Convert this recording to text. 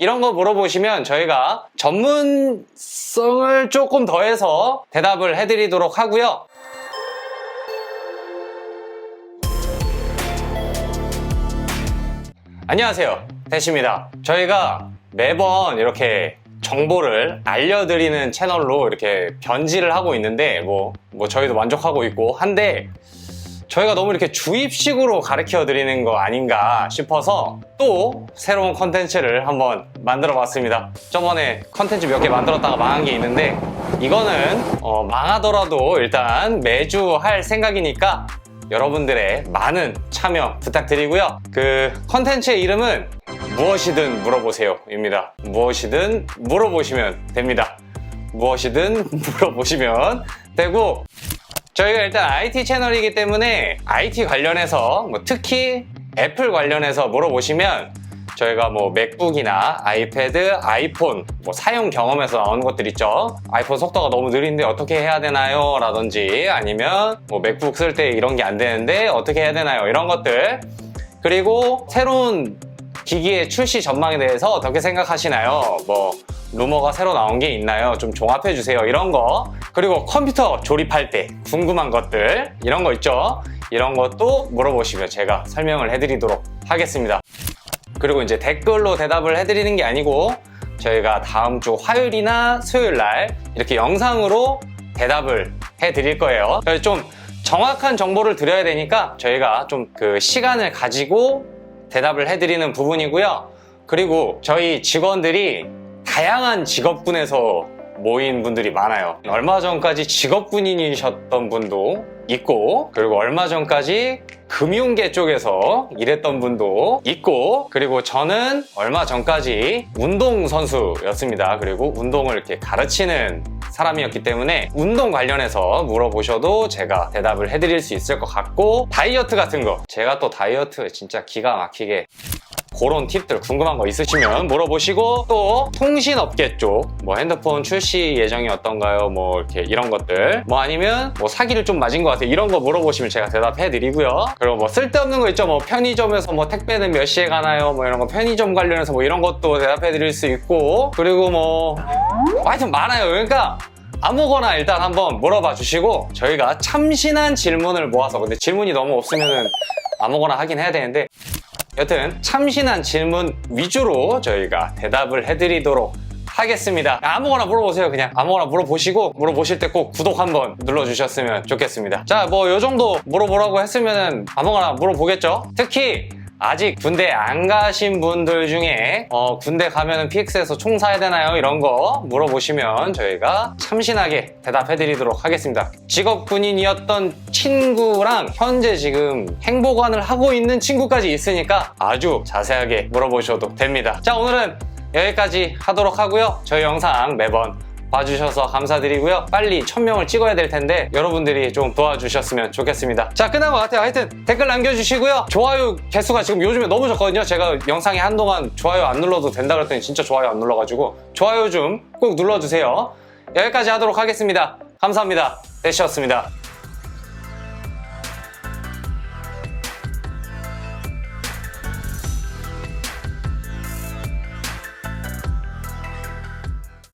이런 거 물어보시면 저희가 전문성을 조금 더해서 대답을 해드리도록 하고요. 안녕하세요. 대시입니다. 저희가 매번 이렇게 정보를 알려드리는 채널로 이렇게 변질을 하고 있는데, 뭐, 뭐 저희도 만족하고 있고 한데, 저희가 너무 이렇게 주입식으로 가르쳐 드리는 거 아닌가 싶어서 또 새로운 컨텐츠를 한번 만들어 봤습니다. 저번에 컨텐츠 몇 개 만들었다가 망한 게 있는데, 이거는 어, 망하더라도 일단 매주 할 생각이니까 여러분들의 많은 참여 부탁드리고요. 그 컨텐츠의 이름은 무엇이든 물어보세요 입니다. 무엇이든 물어보시면 됩니다. 무엇이든 물어보시면 되고 저희가 일단 IT 채널이기 때문에 IT 관련해서 뭐 특히 애플 관련해서 물어보시면 저희가 뭐 맥북이나 아이패드, 아이폰 뭐 사용 경험에서 나오는 것들 있죠. 아이폰 속도가 너무 느린데 어떻게 해야 되나요? 라든지 아니면 뭐 맥북 쓸 때 이런 게 안 되는데 어떻게 해야 되나요? 이런 것들 그리고 새로운 기기의 출시 전망에 대해서 어떻게 생각하시나요? 뭐 루머가 새로 나온 게 있나요? 좀 종합해 주세요. 이런 거. 그리고 컴퓨터 조립할 때 궁금한 것들 이런 거 있죠? 이런 것도 물어보시면 제가 설명을 해드리도록 하겠습니다. 그리고 이제 댓글로 대답을 해드리는 게 아니고 저희가 다음 주 화요일이나 수요일 날 이렇게 영상으로 대답을 해드릴 거예요. 그래서 좀 정확한 정보를 드려야 되니까 저희가 좀 그 시간을 가지고 대답을 해드리는 부분이고요. 그리고 저희 직원들이 다양한 직업군에서 모인 분들이 많아요. 얼마 전까지 직업군인이셨던 분도 있고, 그리고 얼마 전까지 금융계 쪽에서 일했던 분도 있고, 그리고 저는 얼마 전까지 운동선수였습니다. 그리고 운동을 이렇게 가르치는 사람이었기 때문에 운동 관련해서 물어보셔도 제가 대답을 해드릴 수 있을 것 같고, 다이어트 같은 거. 제가 또 다이어트 진짜 기가 막히게 그런 팁들 궁금한 거 있으시면 물어보시고 또 통신업계 쪽 뭐 핸드폰 출시 예정이 어떤가요? 뭐 이렇게 이런 것들. 뭐 아니면 뭐 사기를 좀 맞은 것 같아요. 이런 거 물어보시면 제가 대답해 드리고요. 그리고 뭐 쓸데없는 거 있죠. 뭐 편의점에서 뭐 택배는 몇 시에 가나요? 뭐 이런 거 편의점 관련해서 뭐 이런 것도 대답해 드릴 수 있고. 그리고 뭐 하여튼 많아요. 그러니까 아무거나 일단 한번 물어봐 주시고 저희가 참신한 질문을 모아서 근데 질문이 너무 없으면은 아무거나 하긴 해야 되는데 여튼 참신한 질문 위주로 저희가 대답을 해드리도록 하겠습니다. 아무거나 물어보세요. 그냥 아무거나 물어보시고 물어보실 때 꼭 구독 한번 눌러주셨으면 좋겠습니다. 자, 뭐 요 정도 물어보라고 했으면 아무거나 물어보겠죠. 특히 아직 군대 안 가신 분들 중에 어, 군대 가면은 PX에서 총 사야 되나요? 이런 거 물어보시면 저희가 참신하게 대답해 드리도록 하겠습니다. 직업 군인이었던 친구랑 현재 지금 행보관을 하고 있는 친구까지 있으니까 아주 자세하게 물어보셔도 됩니다. 자, 오늘은 여기까지 하도록 하고요. 저희 영상 매번 봐주셔서 감사드리고요. 빨리 1000명을 찍어야 될 텐데 여러분들이 좀 도와주셨으면 좋겠습니다. 자, 끝난 것 같아요. 하여튼 댓글 남겨주시고요. 좋아요 개수가 지금 요즘에 너무 적거든요. 제가 영상에 한동안 좋아요 안 눌러도 된다 그랬더니 진짜 좋아요 안 눌러가지고 좋아요 좀 꼭 눌러주세요. 여기까지 하도록 하겠습니다. 감사합니다. 대시였습니다.